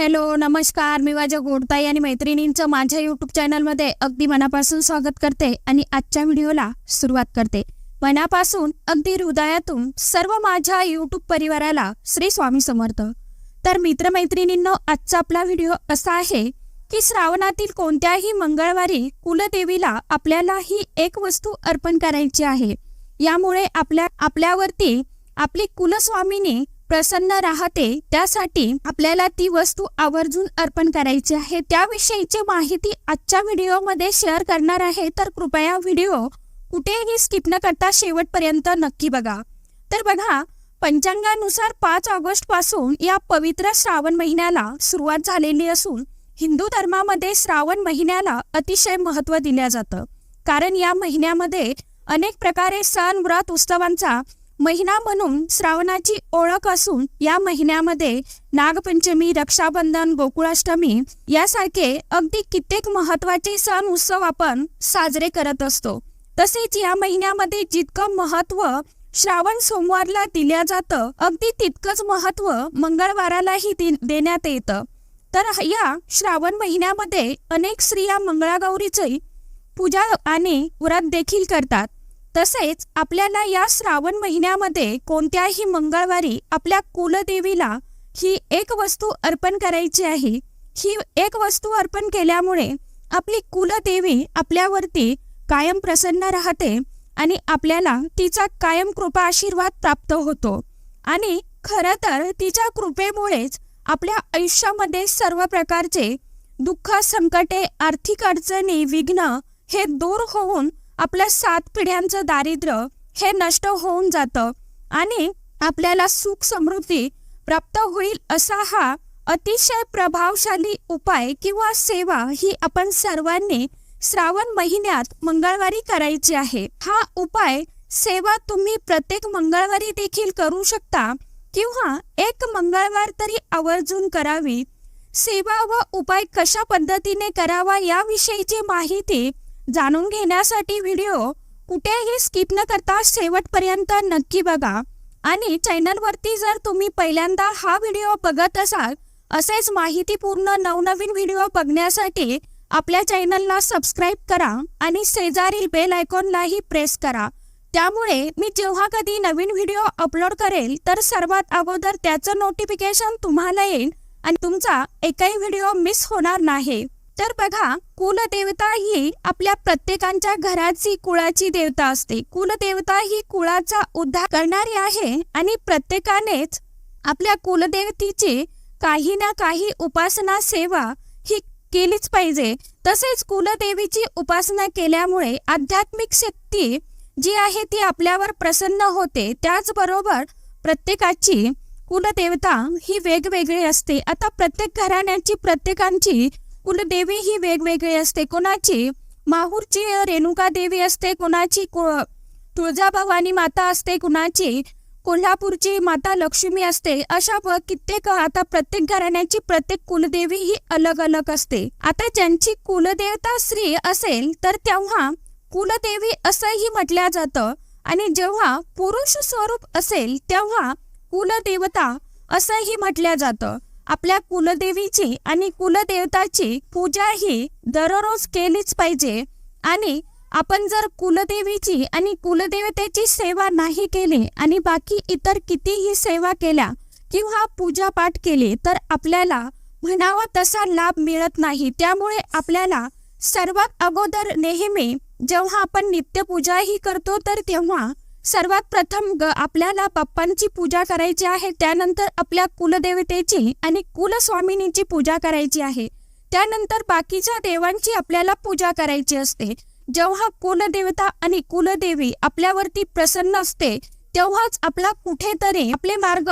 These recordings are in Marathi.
हॅलो नमस्कार. मी माझ्या गोडताई आणि मैत्रिणींचं माझ्या यूट्यूब चॅनलमध्ये अगदी मनापासून स्वागत करते आणि आजच्या व्हिडिओला सुरुवात करते. मनापासून अगदी हृदयातून सर्व माझ्या यूट्यूब परिवाराला श्री स्वामी समर्थ. तर मित्रमैत्रिणींनो आजचा आपला व्हिडिओ असा आहे की श्रावणातील कोणत्याही मंगळवारी कुलदेवीला आपल्याला ही एक वस्तू अर्पण करायची आहे. यामुळे आपल्या आपल्यावरती आपली कुलस्वामीनी प्रसन्न राहते त्यासाठी आपल्याला ती वस्तू आवर्जून अर्पण करायची आहे. त्याविषयीची माहिती आजच्या व्हिडिओमध्ये शेअर करणार आहे. तर कृपया व्हिडिओ कुठेही स्किप न करता शेवटपर्यंत नक्की बघा. तर बघा पंचांगानुसार पाच ऑगस्टपासून या पवित्र श्रावण महिन्याला सुरुवात झालेली असून हिंदू धर्मामध्ये श्रावण महिन्याला अतिशय महत्त्व दिल्या जातं. कारण या महिन्यामध्ये अनेक प्रकारे सण व्रत उत्सवांचा महिना म्हणून श्रावणाची ओळख असून या महिन्यामध्ये नागपंचमी रक्षाबंधन गोकुळाष्टमी यासारखे अगदी कित्येक महत्त्वाचे सण उत्सव आपण साजरे करत असतो. तसेच या महिन्यामध्ये जितकं महत्त्व श्रावण सोमवारला दिल्या जातं अगदी तितकंच महत्त्व मंगळवारालाही देण्यात येतं. तर या श्रावण महिन्यामध्ये अनेक स्त्रिया मंगळागौरीची पूजा आणि व्रत देखील करतात. तसेच आपल्याला या श्रावण महिन्यामध्ये कोणत्याही मंगळवारी आपल्या कुलदेवीला ही एक वस्तू अर्पण करायची आहे. ही एक वस्तू अर्पण केल्यामुळे आपली कुलदेवी आपल्यावरती कायम प्रसन्न राहते आणि आपल्याला तिचा कायम कृपा आशीर्वाद प्राप्त होतो. आणि खरं तर तिच्या कृपेमुळेच आपल्या आयुष्यामध्ये सर्व प्रकारचे दुःख संकटे आर्थिक अडचणी विघ्न हे दूर होऊन आपल्या सात पिढ्यांचं दारिद्र्य हे नष्ट होऊन जातं आणि आपल्याला सुख समृद्धी प्राप्त होईल असा हा अतिशय प्रभावशाली उपाय किंवा सेवा ही आपण सर्वांनी श्रावण महिन्यात मंगळवारी करायची आहे. हा उपाय सेवा तुम्ही प्रत्येक मंगळवारी देखील करू शकता किंवा एक मंगळवार तरी आवर्जून करावी. सेवा व उपाय कशा पद्धतीने करावा याविषयीची माहिती जाणून घेण्यासाठी व्हिडिओ कुठेही स्किप न करता शेवटपर्यंत नक्की बघा. आणि चॅनलवरती जर तुम्ही पहिल्यांदा हा व्हिडिओ बघत असाल असेच माहितीपूर्ण नवनवीन व्हिडिओ बघण्यासाठी आपल्या चॅनलला सबस्क्राईब करा आणि शेजारील बेल आयकॉनलाही प्रेस करा. त्यामुळे मी जेव्हा कधी नवीन व्हिडिओ अपलोड करेल तर सर्वात अगोदर त्याचं नोटिफिकेशन तुम्हाला येईल आणि तुमचा एकही व्हिडिओ मिस होणार नाही. तर बघा कुलदेवता ही आपल्या प्रत्येकांच्या घराची कुळाची देवता असते. कुलदेवता ही कुळाचा उद्धार करणारी आहे आणि प्रत्येकानेच आपल्या कुलदेवतेची काही ना काही उपासना सेवा ही केलीच पाहिजे. तसेच कुलदेवीची उपासना केल्यामुळे आध्यात्मिक शक्ती जी आहे ती आपल्यावर प्रसन्न होते. त्याचबरोबर प्रत्येकाची कुलदेवता ही वेगवेगळी असते. आता प्रत्येक घराण्याची प्रत्येकांची कुलदेवी ही वेगवेगळी असते. कोणाची? माहूरची रेणुका देवी असते कोणाची? तुळजाभवानी माता असते कुणाची? कोल्हापूरची माता लक्ष्मी असते. अशा व कित्येक आता प्रत्येक घराण्याची प्रत्येक कुलदेवी ही अलग अलग असते. आता ज्यांची कुलदेवता स्त्री असेल तर तेव्हा कुलदेवी असंही म्हटलं जातं. आणि जेव्हा पुरुष स्वरूप असेल तेव्हा कुलदेवता असंही म्हटलं जातं. आपल्या कुलदेवीची आणि कुलदेवताची पूजा ही दररोज केलीच पाहिजे. आणि आपण जर कुलदेवीची आणि कुलदेवतेची सेवा नाही केली आणि बाकी इतर कितीही सेवा केल्या किंवा पूजापाठ केली तर आपल्याला म्हणावा तसा लाभ मिळत नाही. त्यामुळे आपल्याला सर्वात अगोदर नेहमी जेव्हा आपण नित्यपूजाही करतो तर तेव्हा सर्वात प्रथम ग आपल्याला बाप्पांची पूजा करायची आहे त्यानंतर आपल्या कुलदेवतेची आणि कुलस्वामिनीची पूजा करायची आहे. त्यानंतर बाकीच्या देवांची आपल्याला पूजा करायची असते. जेव्हा कुलदेवता आणि कुलदेवी आपल्यावरती प्रसन्न असते तेव्हाच आपला कुठेतरी आपले मार्ग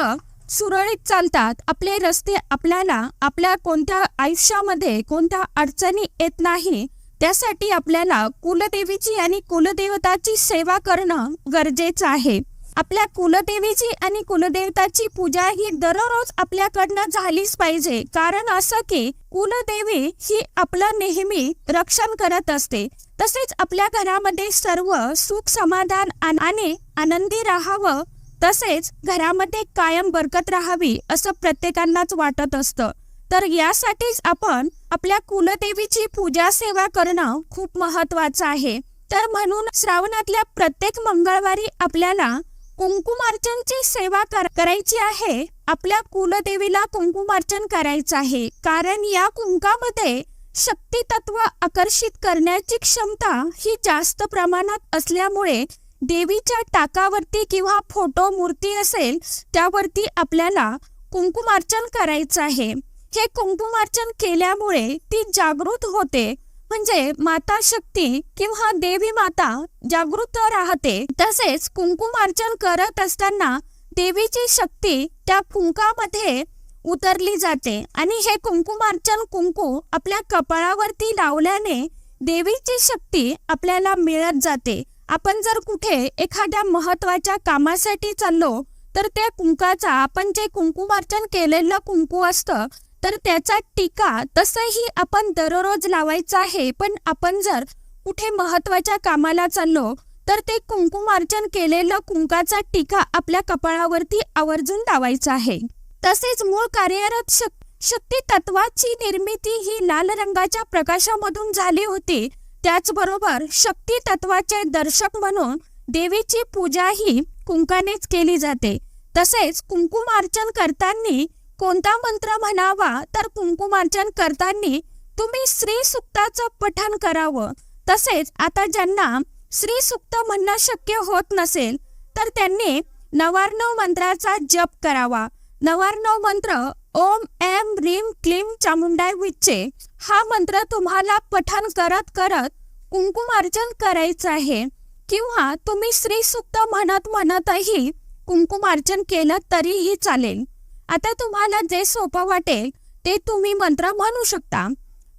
सुरळीत चालतात. आपले रस्ते आपल्याला आपल्या कोणत्या आयुष्यामध्ये कोणत्या अडचणी येत नाही त्यासाठी आपल्याला कुलदेवीची आणि कुलदेवताची सेवा करणं गरजेचं आहे. आपल्या कुलदेवीची आणि कुलदेवताची पूजा ही दररोज आपल्याकडनं झालीच पाहिजे. कारण असं की कुलदेवी ही आपलं नेहमी रक्षण करत असते. तसेच आपल्या घरामध्ये सर्व सुख समाधान आणि आनंदी राहावं. तसेच घरामध्ये कायम बरकत राहावी असं प्रत्येकांनाच वाटत असतं. तर यासाठीच आपण आपल्या कुलदेवीची पूजा सेवा करणं खूप महत्वाचं आहे. तर म्हणून श्रावणातल्या प्रत्येक मंगळवारी आपल्याला कुंकुमार्चनची सेवा कर- करायची आहे. आपल्या कुलदेवीला कुंकुमार्चन करायचं आहे. कारण या कुंकामध्ये शक्ती तत्व आकर्षित करण्याची क्षमता ही जास्त प्रमाणात असल्यामुळे देवीच्या टाकावरती किंवा फोटो मूर्ती असेल त्यावरती आपल्याला कुंकुमार्चन करायचं आहे. हे कुंकुमार्चन केल्यामुळे ती जागृत होते. म्हणजे माता शक्ती किंवा देवी माता जागृत राहते. तसेच कुंकुमार्चन करत असताना देवीची शक्ती त्या कुंकामध्ये उतरली जाते. आणि हे कुंकुमार्चन कुंकू आपल्या कपाळावरती लावल्याने देवीची शक्ती आपल्याला मिळत जाते. आपण जर कुठे एखाद्या महत्त्वाच्या कामासाठी चाललो तर त्या कुंकाचा आपण जे कुंकुमार्चन केलेलं कुंकू असतं तर त्याचा टीका तसंही आपण दररोज लावायचा आहे पण आपण जर कुठे महत्त्वाच्या कामाला चाललो तर ते कुंकुमार्चन केलेलं कुंकाचा टीका आपल्या कपाळावरती आवर्जून लावायचा आहे. तसेच मूळ कार्यरत शक शक्ती तत्वाची निर्मिती ही लाल रंगाच्या प्रकाशामधून झाली होती. त्याचबरोबर शक्ती तत्वाचे दर्शक म्हणून देवीची पूजा ही कुंकानेच केली जाते. तसेच कुंकुमार्चन करताना कोणता मंत्र म्हणावा तर कुंकुमार्चन करताना तुम्ही श्री सुक्ताचं पठण करावं. तसेच आता ज्यांना श्री सुक्त म्हणणं शक्य होत नसेल तर त्यांनी नवार्णव मंत्राचा जप करावा. नवार्णव मंत्र ओम एम रीम क्लीम चामुंडाय विच्चे हा मंत्र तुम्हाला पठण करत करत कुंकुमार्चन करायचं आहे. किंवा तुम्ही श्री सुक्त म्हणत म्हणतही कुंकुमार्चन केलं तरीही चालेल. आता तुम्हाला जे सोपं वाटेल ते तुम्ही मंत्र म्हणू शकता.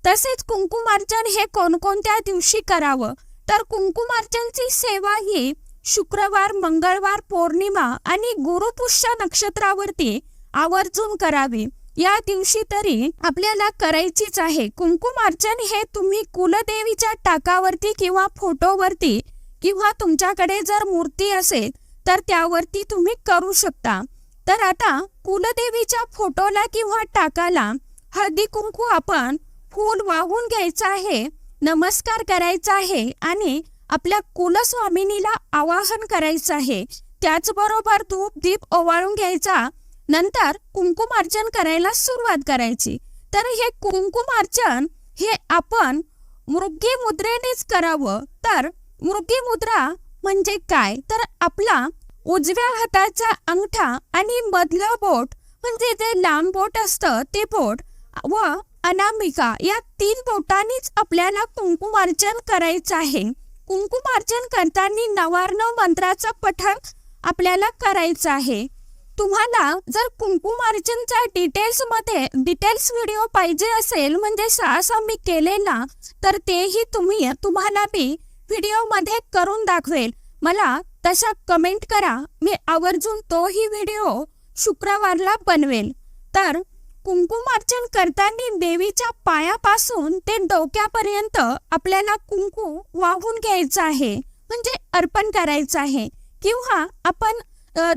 तसेच कुंकुमार्चन हे कोणकोणत्या दिवशी करावं? तर कुंकुमार्चनची सेवा ही शुक्रवार मंगळवार पौर्णिमा आणि गुरुपुष्य नक्षत्रावरती आवर्जून करावी. या दिवशी तरी आपल्याला करायचीच आहे. कुंकुमार्चन हे तुम्ही कुलदेवीच्या टाकावरती किंवा फोटोवरती किंवा तुमच्याकडे जर मूर्ती असेल तर त्यावरती तुम्ही करू शकता. तर आता कुलदेवीच्या फोटोला किंवा टाकाला हळदी कुंकू आपण फूल वाहून घ्यायचं आहे नमस्कार करायचा आहे आणि आपल्या कुलस्वामिनीला आवाहन करायचं आहे. त्याचबरोबर धूप दीप ओवाळून घ्यायचा नंतर कुंकुमार्चन करायला सुरुवात करायची. तर हे कुंकुमार्चन हे आपण मृगी मुद्रेनेच करावं. तर मृगी मुद्रा म्हणजे काय? तर आपला उजव्या हाताचा अंगठा आणि मधलं बोट म्हणजे जे लांब बोट असतं ते बोट व अनामिका या तीन बोटांनीच आपल्याला कुंकुमार्चन करायचं आहे. कुंकुमार्चन करताना नवार्ण मंत्राचं पठण आपल्याला करायचं आहे. तुम्हाला जर कुंकुमार्जनच्या डिटेल्समध्ये डिटेल्स व्हिडिओ पाहिजे असेल म्हणजे सहसा मी केलेला तर तेही तुम्ही तुम्हाला मी व्हिडिओमध्ये करून दाखवेल. मला तसा कमेंट करा. मी आवर्जून तोही व्हिडिओ शुक्रवारला बनवेल. तर कुंकुमार्चन करताना देवीच्या पायापासून ते डोक्यापर्यंत आपल्याला कुंकू वाहून घ्यायचं आहे. म्हणजे अर्पण करायचं आहे. किंवा आपण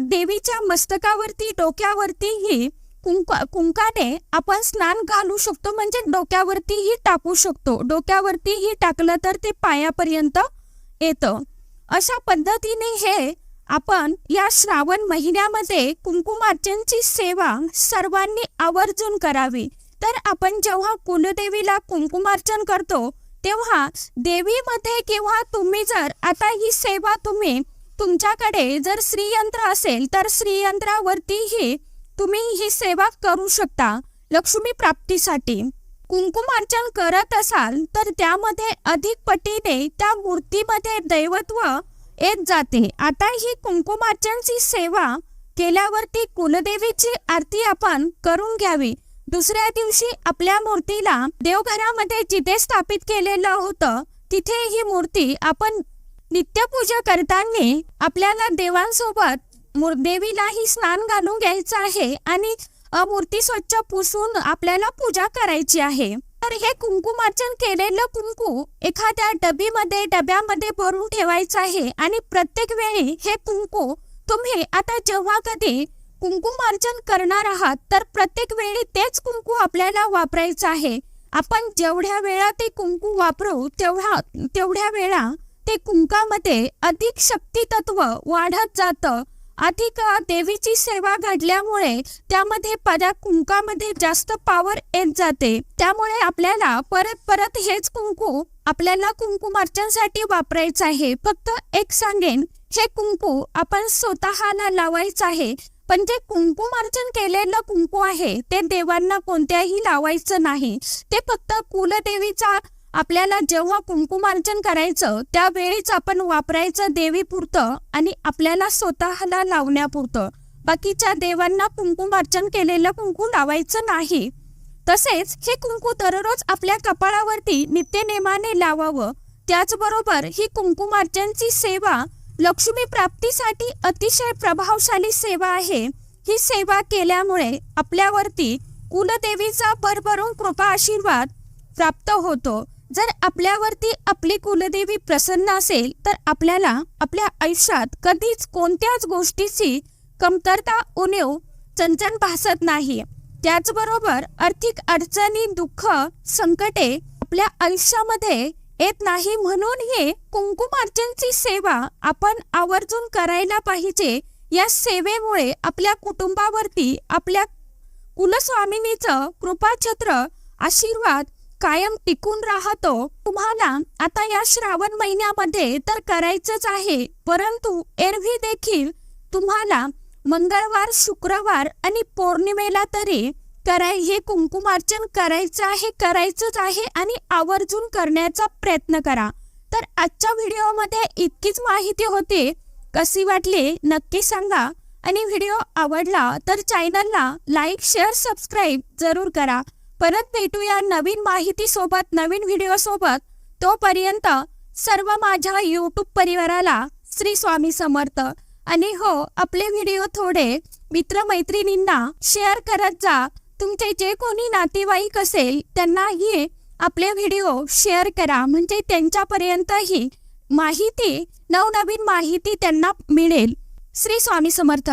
देवीच्या मस्तकावरती डोक्यावरतीही कुंक कुंकाने आपण स्नान घालू शकतो. म्हणजे डोक्यावरतीही टाकू शकतो. डोक्यावरतीही टाकलं तर ते पायापर्यंत येतं. अशा पद्धतीने हे आपण या श्रावण महिन्यामध्ये कुंकुमार्चनची सेवा सर्वांनी आवर्जून करावी. तर आपण जेव्हा कुलदेवीला कुंकुमार्चन करतो तेव्हा देवीमध्ये किंवा तुम्ही जर आता ही सेवा तुम्ही तुमच्याकडे जर श्रीयंत्र असेल तर श्रीयंत्रावरतीही तुम्ही ही सेवा करू शकता लक्ष्मी प्राप्तीसाठी. कुंकुमार्चन करत असाल तर त्यामध्ये अधिक पटीने त्या मूर्तीमध्ये दैवत्व येत जाते. आता ही कुंकुमार्चनची सेवा केल्यावरती कुलदेवीची आरती आपण करून घ्यावी. दुसऱ्या दिवशी आपल्या मूर्तीला देवघरामध्ये जिथे स्थापित केलेलं होतं तिथे ही मूर्ती आपण नित्यपूजा करताना आपल्याला देवांसोबत देवीलाही स्नान घालून घ्यायचं आहे आणि मूर्ती स्वच्छ पुसून आपल्याला पूजा करायची आहे. तर हे कुंकुमार्चन केलेलं कुंकू एखाद्या डबीमध्ये डब्यामध्ये भरून ठेवायचं आहे आणि प्रत्येक वेळी हे कुंकू तुम्ही आता जेव्हा कधी कुंकुमार्चन करणार आहात तर प्रत्येक वेळी तेच कुंकू आपल्याला वापरायचं आहे. आपण जेवढ्या वेळा ते कुंकू वापरू तेवढा तेवढ्या वेळा ते कुंकामध्ये अधिक शक्ती तत्व वाढत जातं. अधिक देवीची सेवा घडल्यामुळे त्यामध्ये पदा कुंकामध्ये जास्त पावर येत जाते. त्यामुळे आपल्याला परत परत हेच कुंकू आपल्याला कुंकुमार्चनसाठी वापरायचं आहे. फक्त एक सांगेन हे कुंकू आपण स्वतःला लावायचं आहे. पण जे कुंकुमार्चन केलेलं कुंकू आहे ते देवांना कोणत्याही लावायचं नाही. ते फक्त कुलदेवीचा आपल्याला जेव्हा कुंकुमार्चन करायचं त्यावेळीच आपण वापरायचं देवीपुरतं आणि आपल्याला स्वतःला लावण्यापुरतं. बाकीच्या देवांना कुंकुमार्चन केलेलं कुंकू लावायचं नाही. तसेच हे कुंकू दररोज आपल्या कपाळावरती नित्यनेमाने लावावं. त्याचबरोबर ही कुंकुमार्चनची सेवा लक्ष्मी प्राप्तीसाठी अतिशय प्रभावशाली सेवा आहे. ही सेवा केल्यामुळे आपल्यावरती कुलदेवीचा भरभरून कृपा आशीर्वाद प्राप्त होतो. जर आपल्यावरती आपली कुलदेवी प्रसन्न असेल तर आपल्याला आपल्या आयुष्यात कधीच कोणत्याच गोष्टीची कमतरता उणीव चंचन भासत नाही त्याचबरोबर आर्थिक अडचणी दुःख संकटे आपल्या आयुष्यामध्ये येत नाही म्हणून हे कुंकुमार्चनची सेवा आपण आवर्जून करायला पाहिजे. या सेवेमुळे आपल्या कुटुंबावरती आपल्या कुलस्वामिनीचं कृपाछत्र आशीर्वाद कायम टिकून राहतो तुम्हाला आता या श्रावण महिन्यामध्ये तर करायचंच आहे. परंतु एरवी देखील तुम्हाला मंगळवार शुक्रवार आणि पौर्णिमेला तरी कराय हे कुंकुमार्चन करायचं आहे करायचंच आहे आणि आवर्जून करण्याचा प्रयत्न करा. तर आजच्या व्हिडिओमध्ये इतकीच माहिती होती. कशी वाटली नक्की सांगा. आणि व्हिडिओ आवडला तर चॅनलला लाईक शेअर सबस्क्राईब जरूर करा. परत भेटूया नवीन माहिती सोबत नवीन व्हिडिओ सोबत तोपर्यंत सर्व माझ्या यूट्यूब परिवाराला श्री स्वामी समर्थ. आणि हो आपले व्हिडिओ थोडे मित्रमैत्रिणींना शेअर करत जा. तुमचे जे कोणी नातेवाईक असेल त्यांनाही आपले व्हिडिओ शेअर करा. म्हणजे त्यांच्यापर्यंतही माहिती नवनवीन माहिती त्यांना मिळेल. श्री स्वामी समर्थ.